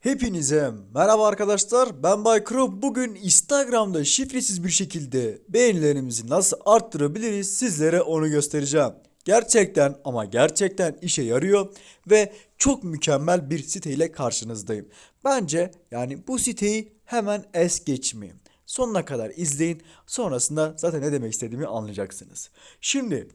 Hepinize merhaba arkadaşlar ben Baykro bugün Instagram'da şifresiz bir şekilde beğenilerimizi nasıl arttırabiliriz sizlere onu göstereceğim. Gerçekten ama gerçekten işe yarıyor ve çok mükemmel bir siteyle karşınızdayım. Bence yani bu siteyi hemen es geçmeyin. Sonuna kadar izleyin sonrasında zaten ne demek istediğimi anlayacaksınız. Şimdi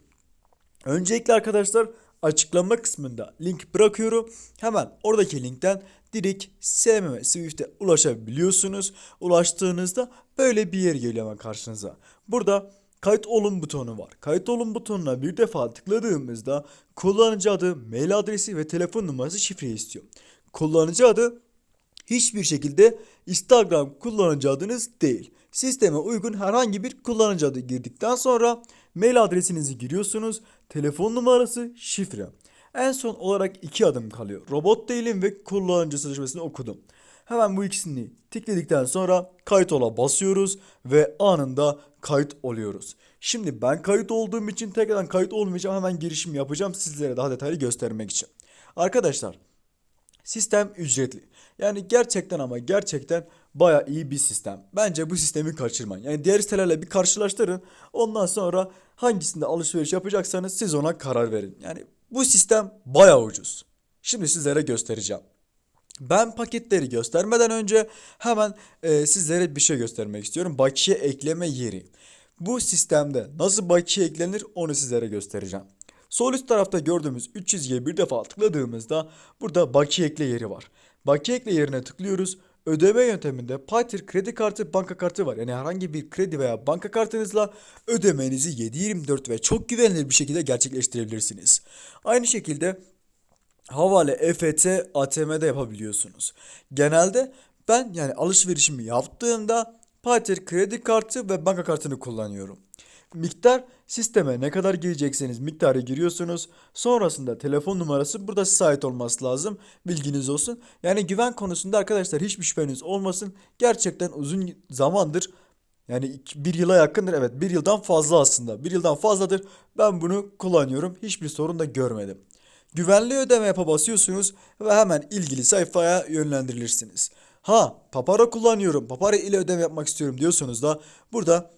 Öncelikle arkadaşlar açıklama kısmında link bırakıyorum. Hemen oradaki linkten direkt SMM Swift'e ulaşabiliyorsunuz. Ulaştığınızda böyle bir yer geliyor karşınıza. Burada kayıt olun butonu var. Kayıt olun butonuna bir defa tıkladığımızda kullanıcı adı, mail adresi ve telefon numarası şifre istiyor. Kullanıcı adı hiçbir şekilde Instagram kullanıcı adınız değil. Sisteme uygun herhangi bir kullanıcı adı girdikten sonra mail adresinizi giriyorsunuz. Telefon numarası, şifre. En son olarak iki adım kalıyor. Robot değilim ve kullanıcı sözleşmesini okudum. Hemen bu ikisini tıkladıktan sonra kayıt ola basıyoruz ve anında kayıt oluyoruz. Şimdi ben kayıt olduğum için tekrardan kayıt olmayacağım hemen girişim yapacağım sizlere daha detaylı göstermek için. Arkadaşlar Sistem ücretli. Yani gerçekten ama gerçekten baya iyi bir sistem. Bence bu sistemi kaçırmayın. Yani diğer sitelerle bir karşılaştırın. Ondan sonra hangisinde alışveriş yapacaksanız siz ona karar verin. Yani bu sistem baya ucuz. Şimdi sizlere göstereceğim. Ben paketleri göstermeden önce hemen e, sizlere bir şey göstermek istiyorum. Bakiye ekleme yeri. Bu sistemde nasıl bakiye eklenir onu sizlere göstereceğim. Sol üst tarafta gördüğümüz 3 çizgiye bir defa tıkladığımızda burada bakiye ekle yeri var. Bakiye ekle yerine tıklıyoruz. Ödeme yönteminde Payer kredi kartı, banka kartı var. Yani herhangi bir kredi veya banka kartınızla ödemenizi 7/24 ve çok güvenilir bir şekilde gerçekleştirebilirsiniz. Aynı şekilde Havale, EFT, ATM'de yapabiliyorsunuz. Genelde ben yani alışverişimi yaptığımda Payer kredi kartı ve banka kartını kullanıyorum. Miktar sisteme ne kadar girecekseniz miktarı giriyorsunuz. Sonrasında telefon numarası burada size ait olması lazım. Bilginiz olsun. Yani güven konusunda arkadaşlar hiçbir şüpheniz olmasın. Gerçekten uzun zamandır yani bir yıla yakındır. Evet bir yıldan fazla aslında. Bir yıldan fazladır ben bunu kullanıyorum. Hiçbir sorun da görmedim. Güvenli ödeme yapa basıyorsunuz ve hemen ilgili sayfaya yönlendirilirsiniz. Ha, Papara kullanıyorum. Papara ile ödeme yapmak istiyorum diyorsunuz da burada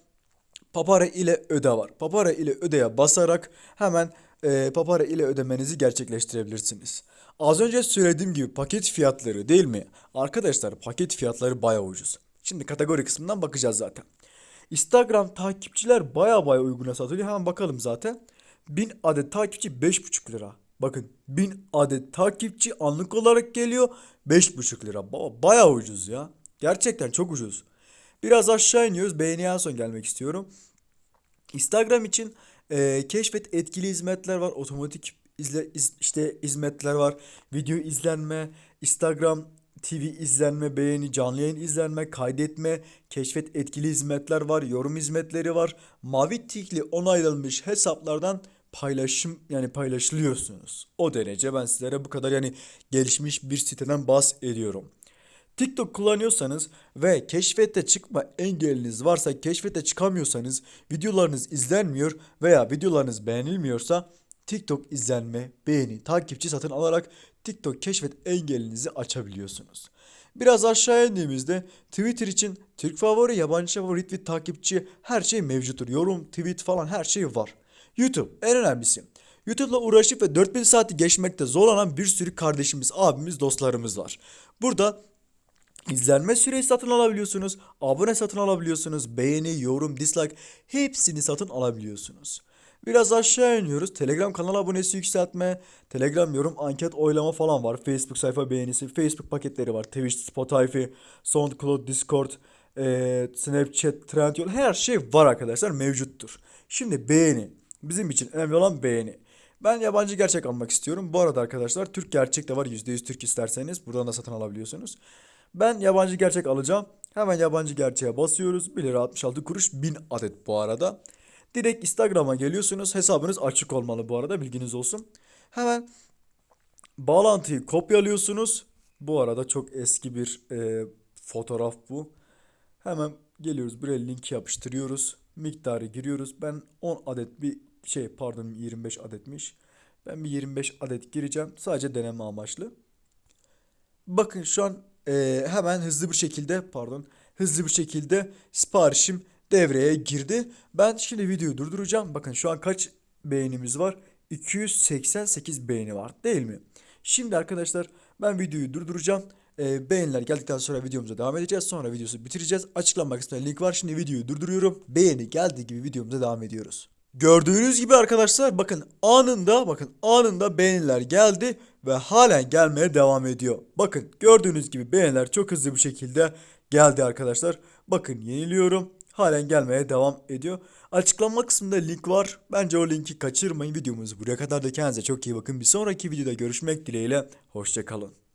Papara ile öde var. Papara ile ödeye basarak hemen e, Papara ile ödemenizi gerçekleştirebilirsiniz. Az önce söylediğim gibi paket fiyatları değil mi? Arkadaşlar paket fiyatları baya ucuz. Şimdi kategori kısmından bakacağız zaten. Instagram takipçiler baya baya uyguna satılıyor. Hemen bakalım zaten. 1000 adet takipçi 5,5 lira. Bakın 1000 adet takipçi anlık olarak geliyor 5,5 lira. Ba- Baya ucuz ya. Gerçekten çok ucuz. Biraz aşağı iniyoruz. Beğeniye en son gelmek istiyorum. Instagram için e, keşfet etkili hizmetler var. Otomatik izle, iz- işte hizmetler var. Video izlenme, Instagram TV izlenme, beğeni, canlı yayın izlenme, kaydetme, keşfet etkili hizmetler var. Yorum hizmetleri var. Mavi tikli onaylanmış hesaplardan paylaşım yani paylaşılıyorsunuz. O derece ben sizlere bu kadar yani gelişmiş bir siteden bahsediyorum. TikTok kullanıyorsanız ve keşfette çıkma engeliniz varsa keşfete çıkamıyorsanız videolarınız izlenmiyor veya videolarınız beğenilmiyorsa TikTok izlenme, beğeni, takipçi satın alarak TikTok keşfet engelinizi açabiliyorsunuz. Biraz aşağı indiğimizde Twitter için Türk favori, yabancı favori, retweet, takipçi her şey mevcuttur. Yorum, tweet falan her şey var. YouTube en önemlisi. YouTube'la uğraşıp ve 4000 saati geçmekte zorlanan bir sürü kardeşimiz, abimiz, dostlarımız var. Burada İzlenme süresi satın alabiliyorsunuz. Abone satın alabiliyorsunuz. Beğeni, yorum, dislike hepsini satın alabiliyorsunuz. Biraz aşağı iniyoruz. Telegram kanal abonesi yükseltme, Telegram yorum, anket, oylama falan var. Facebook sayfa beğenisi, Facebook paketleri var. Twitch, Spotify, SoundCloud, Discord, eee, Snapchat, Trendyol her şey var arkadaşlar mevcuttur. Şimdi beğeni. Bizim için önemli olan beğeni. Ben yabancı gerçek almak istiyorum. Bu arada arkadaşlar Türk gerçek de var. %100 Türk isterseniz buradan da satın alabiliyorsunuz. Ben yabancı gerçek alacağım. Hemen yabancı gerçeğe basıyoruz. 1 lira 66 kuruş 1000 adet bu arada. Direkt Instagram'a geliyorsunuz. Hesabınız açık olmalı bu arada bilginiz olsun. Hemen bağlantıyı kopyalıyorsunuz. Bu arada çok eski bir e, fotoğraf bu. Hemen geliyoruz buraya linki yapıştırıyoruz. Miktarı giriyoruz. Ben 10 adet bir şey pardon 25 adetmiş. Ben bir 25 adet gireceğim. Sadece deneme amaçlı. Bakın şu an e, hemen hızlı bir şekilde pardon hızlı bir şekilde siparişim devreye girdi. Ben şimdi videoyu durduracağım. Bakın şu an kaç beğenimiz var? 288 beğeni var değil mi? Şimdi arkadaşlar ben videoyu durduracağım. Ee, beğeniler geldikten sonra videomuza devam edeceğiz. Sonra videosu bitireceğiz. Açıklama kısmında link var. Şimdi videoyu durduruyorum. Beğeni geldiği gibi videomuza devam ediyoruz. Gördüğünüz gibi arkadaşlar bakın anında bakın anında beğeniler geldi ve halen gelmeye devam ediyor. Bakın gördüğünüz gibi beğeniler çok hızlı bir şekilde geldi arkadaşlar. Bakın yeniliyorum. Halen gelmeye devam ediyor. Açıklama kısmında link var. Bence o linki kaçırmayın. Videomuz buraya kadar da kendinize çok iyi bakın. Bir sonraki videoda görüşmek dileğiyle. Hoşçakalın.